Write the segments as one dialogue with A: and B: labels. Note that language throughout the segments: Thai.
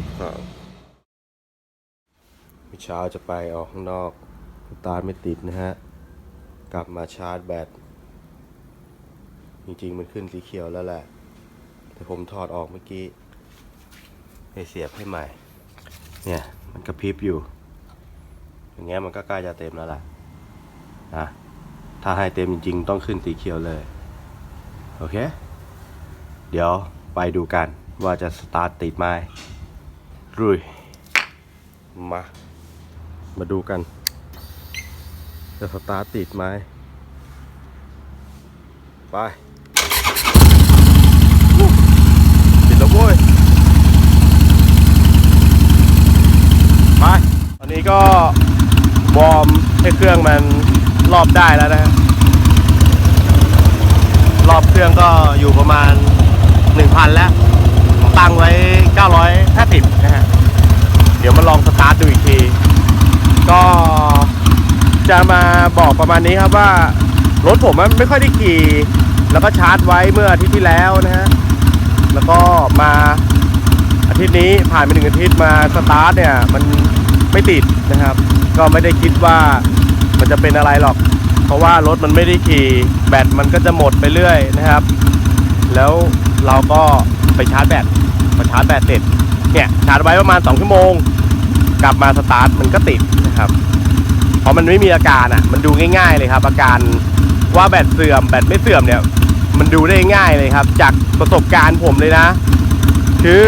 A: กับข้าวเมื่อเช้าจะไปออกข้างนอกตาไม่ติดนะฮะ กลับมาชาร์จแบต จริงๆ มันขึ้นสีเขียวแล้วแหละ แต่ผมถอดออกเมื่อกี้ให้เสียบให้ใหม่ เนี่ย มันกระพริบอยู่ อย่างเงี้ยมันก็ใกล้จะเต็มแล้วล่ะนะถ้าให้เต็มจริงๆ ต้องขึ้นสีเขียวเลย โอเค เดี๋ยวไปดูกันว่าจะสตาร์ทติดไหม รุยมา มาดูกัน จะสตาร์ทติดไหมไป ติดแล้วเว้ยไป ตอนนี้ก็วอร์มให้เครื่องมันรอบได้แล้วนะรอบเครื่องก็อยู่ประมาณ 1,000 แล้ว ตั้งไว้ 950 นะฮะ เดี๋ยวมาลองสตาร์ทดูอีกที ก็จะมาบอกประมาณนี้ครับว่ารถผมมันไม่ค่อยได้ขี่ แล้วก็ชาร์จไว้เมื่ออาทิตย์ที่แล้วนะฮะ แล้วก็มาอาทิตย์นี้ผ่านไปหนึ่งอาทิตย์มาสตาร์ทเนี่ย มันไม่ติดนะครับ ก็ไม่ได้คิดว่ามันจะเป็นอะไรหรอก เพราะว่ารถมันไม่ได้ขี่ แบตมันก็จะหมดไปเรื่อยนะครับ แล้วเราก็ไปชาร์จแบต พอชาร์จแบตเสร็จเนี่ยชาร์จไว้ประมาณ 2 ชั่วโมง กลับมาสตาร์ทมันก็ติดนะครับ เพราะมันไม่มีอาการอะ มันดูง่ายๆเลยครับ อาการว่าแบตเสื่อมแบตไม่เสื่อมเนี่ย มันดูได้ง่ายเลยครับ จากประสบการณ์ผมเลยนะ คือ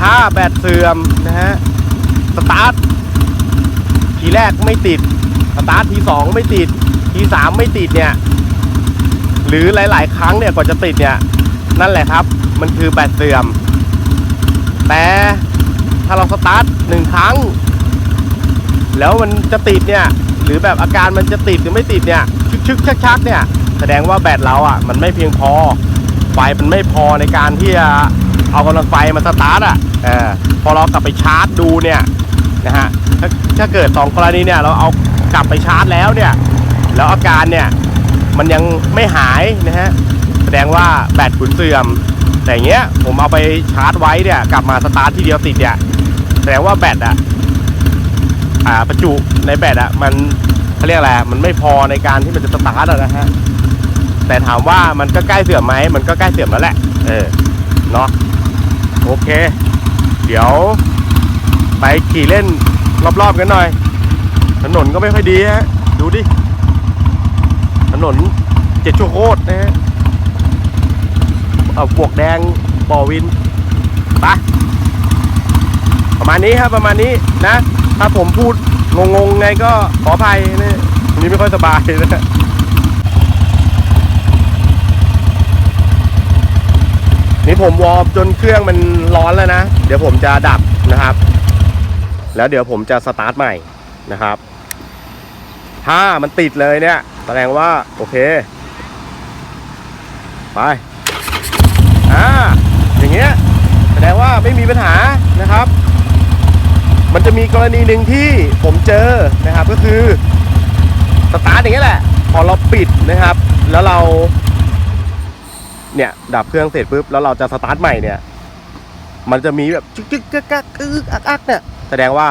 A: ถ้าแบตเสื่อมนะฮะสตาร์ททีแรกไม่ติดสตาร์ททีสองไม่ติดทีสามไม่ติดเนี่ย หรือหลาย ๆ ครั้งเนี่ยกว่าจะติดเนี่ย นั่นแหละครับ มันคือแบตเสื่อม แต่ถ้าเราสตาร์ทหนึ่งครั้ง แล้วมันจะติดเนี่ย หรือแบบอาการมันจะติดหรือไม่ติดเนี่ย ชึกชึกชักชักๆเนี่ย แสดงว่าแบตเราอะ มันไม่เพียงพอ ไฟมันไม่พอในการที่จะเอากำลังไฟมาสตาร์ทอะเออพอเรากลับไปชาร์จดูเนี่ยนะฮะถ้าถ้าเกิดสองกรณีเนี่ย เราเอากลับไปชาร์จแล้วเนี่ย แล้วอาการเนี่ย มันยังไม่หายนะฮะ งว่าแบตขุนเสื่อม แต่เงี้ยผมเอาไปชาร์จไว้เนี่ย กลับมาสตาร์ททีเดียวติดเนี่ยแสดงว่าแบตอะอ่าประจุในแบตอะมันเขาเรียกอะไรมันไม่พอในการที่มันจะสตาร์ทนะฮะแต่ถามว่ามันก็ใกล้เสื่อมไหมมันก็ใกล้เสื่อมแล้วแหละเออเนาะโอเค เดี๋ยว ไปขี่เล่นรอบๆกันหน่อย ถนนก็ไม่ค่อยดีฮะดูดิ ถนนเจ็ดชั่วโคตรนะฮะ เอาปวกแดงบ่อวินไปประมาณนี้ครับประมาณนี้นะ ถ้าผมพูดงงๆไงก็ขออภัยนะวันนี้ไม่ค่อยสบายนะนี่ผมวอร์มจนเครื่องมันร้อนแล้วนะ เดี๋ยวผมจะดับนะครับ แล้วเดี๋ยวผมจะสตาร์ทใหม่นะครับ ถ้ามันติดเลยเนี่ย แสดงว่า โอเค ไป อ่าอย่างเงี้ยแสดงว่าไม่มีปัญหานะครับ มันจะมีกรณีหนึ่งที่ผมเจอนะครับก็คือสตาร์ทอย่างเงี้ยแหละ พอเราปิดนะครับ แล้วเรา เนี่ยดับเครื่องเสร็จปุ๊บแล้วเราจะสตาร์ทใหม่เนี่ย มันจะมีแบบจึ๊กจึ๊กกักกักอึกอักอักเนี่ยแสดงว่า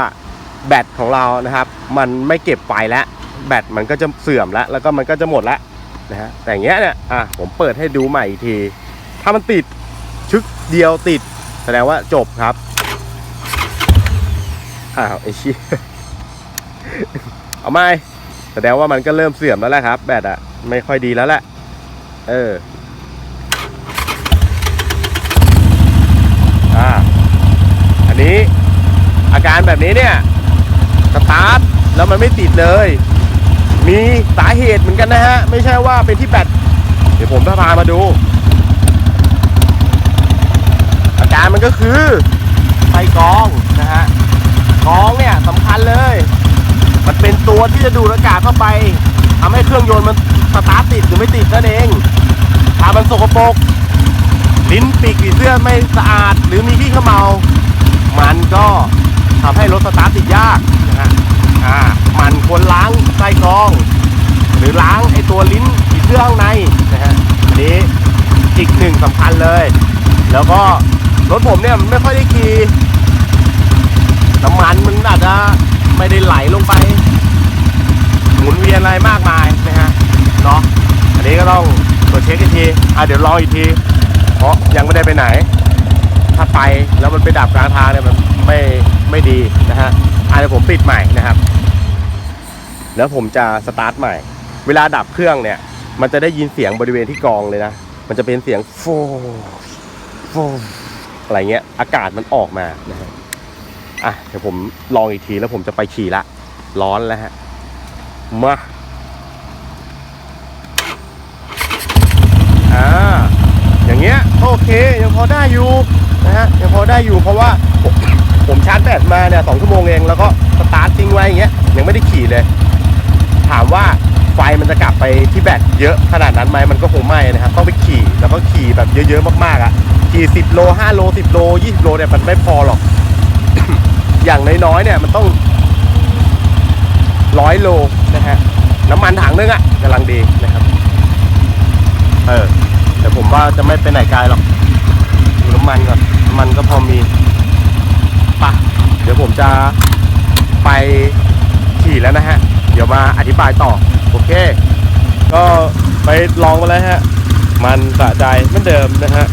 A: แบตของเรานะครับ มันไม่เก็บไฟแล้วแบตมันก็จะเสื่อมแล้ว แล้วก็มันก็จะหมดแล้วนะฮะแต่อย่างเงี้ยเนี่ยอะผมเปิดให้ดูใหม่อีกที ถ้ามันติด เดียวติด แสดงว่าจบครับ อ้าวไอ้ชี้เอาไม่แสดงว่ามันก็เริ่มเสื่อมแล้วแหละครับ แบตอะไม่ค่อยดีแล้วแหละ เอออ่าอันนี้อาการแบบนี้เนี่ยสตาร์ทแล้วมันไม่ติดเลย มีสาเหตุเหมือนกันนะฮะ ไม่ใช่ว่าเป็นที่แบตเดี๋ยวผมจะพามาดู อา ก็คือไฟกรองนะฮะกรองเนี่ยสำคัญเลย มันเป็นตัวที่จะดูดอากาศเข้าไปทำให้เครื่องยนต์มันสตาร์ทติดหรือไม่ติดนั่นเองถ้ามันสกปรกลิ้นปีกผีเสื้อไม่สะอาด หรือมีขี้ขมเมา มันก็ทำให้รถสตาร์ทติดยากนะฮะอ่ามันควรล้างไส้กรอง หรือล้างไอตัวลิ้นผีเสื้อข้างในนะฮะอันนี้อีกหนึ่งสำคัญเลย แล้วก็ รถผมเนี่ยมันไม่ค่อยได้ขี่น้ำมันมันอาจจะไม่ได้ไหลลงไป หมุนเวียนอะไรมากมายนะฮะเนาะอันนี้ก็ต้องตรวจเช็คอีกทีอะเดี๋ยวรออีกที เพราะยังไม่ได้ไปไหน ถ้าไปแล้วมันไปดับกลางทางเนี่ยมันไม่ไม่ดีนะฮะอาจจะผมปิดใหม่นะครับ แล้วผมจะสตาร์ทใหม่ เวลาดับเครื่องเนี่ย มันจะได้ยินเสียงบริเวณที่กองเลยนะ มันจะเป็นเสียงโฟโฟ อะไรเงี้ย อากาศมันออกมานะฮะอะเดี๋ยวผมลองอีกทีแล้วผมจะไปขี่ละ ร้อนแล้วฮะ มาอ่าอย่างเงี้ยโอเคยังพอได้อยู่นะฮะยังพอได้อยู่เพราะว่าผมผมชาร์จแบตมาเนี่ยสองชั่วโมงเองแล้วก็สตาร์ททิ้งไว้อย่างเงี้ยยังไม่ได้ขี่เลย ถามว่าไฟมันจะกลับไปที่แบตเยอะขนาดนั้นไหมมันก็คงไม่นะครับต้องไปขี่แล้วก็ขี่แบบเยอะๆมากๆอะ ขี่10โล5โล10โล20โลเนี่ยมันไม่พอหรอก อย่างน้อยๆเนี่ยมันต้องร้อยโลนะฮะน้ำมันถังนึงอะกำลังดีนะครับ เออแต่ผมว่าจะไม่ไปไหนไกลหรอกดูน้ำมันก่อนน้ำมันก็พอมีปะเดี๋ยวผมจะไปขี่แล้วนะฮะ เดี๋ยวมาอธิบายต่อ โอเค ก็ไปลองมาแล้วฮะ มันสะใจเหมือนเดิมนะฮะ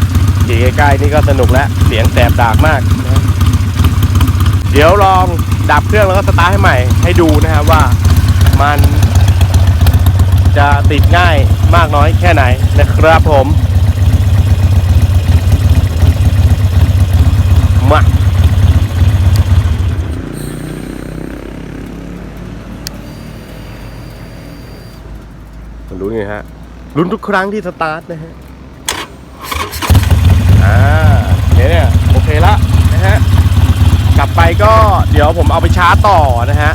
A: ขี่ใกล้ๆนี่ก็สนุกแล้วเสียงแสบดากมากนะเดี๋ยวลองดับเครื่องแล้วก็สตาร์ทให้ใหม่ให้ดูนะฮะว่ามันจะติดง่ายมากน้อยแค่ไหนนะครับผมมาลุ้นไงฮะลุ้นทุกครั้งที่สตาร์ทนะฮะ อ่าเนี่ยเนี่ยโอเคละนะฮะ กลับ ไปก็เดี๋ยวผมเอาไปชาร์จต่อนะฮะ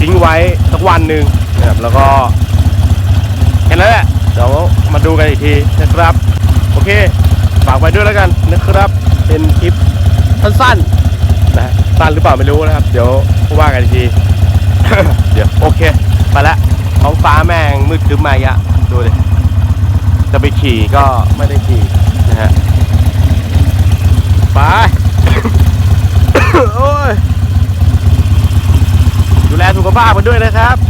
A: ทิ้งไว้สักวันหนึ่งนะครับแล้วก็แค่นั้นแหละเดี๋ยวมาดูกันอีกทีนะครับ โอเคฝากไว้ด้วยแล้วกันนะครับ เป็นคลิปสั้นๆนะสั้นหรือเปล่าไม่รู้นะครับ เดี๋ยวว่ากันอีกที เดี๋ยวโอเคไปละท้องฟ้าแม่งมืดครึ้มมาอีกอะดูดิจะไปขี่ก็ไม่ได้ขี่นะฮะไป โอ้ย ดูแลสุขภาพกันด้วยนะครับ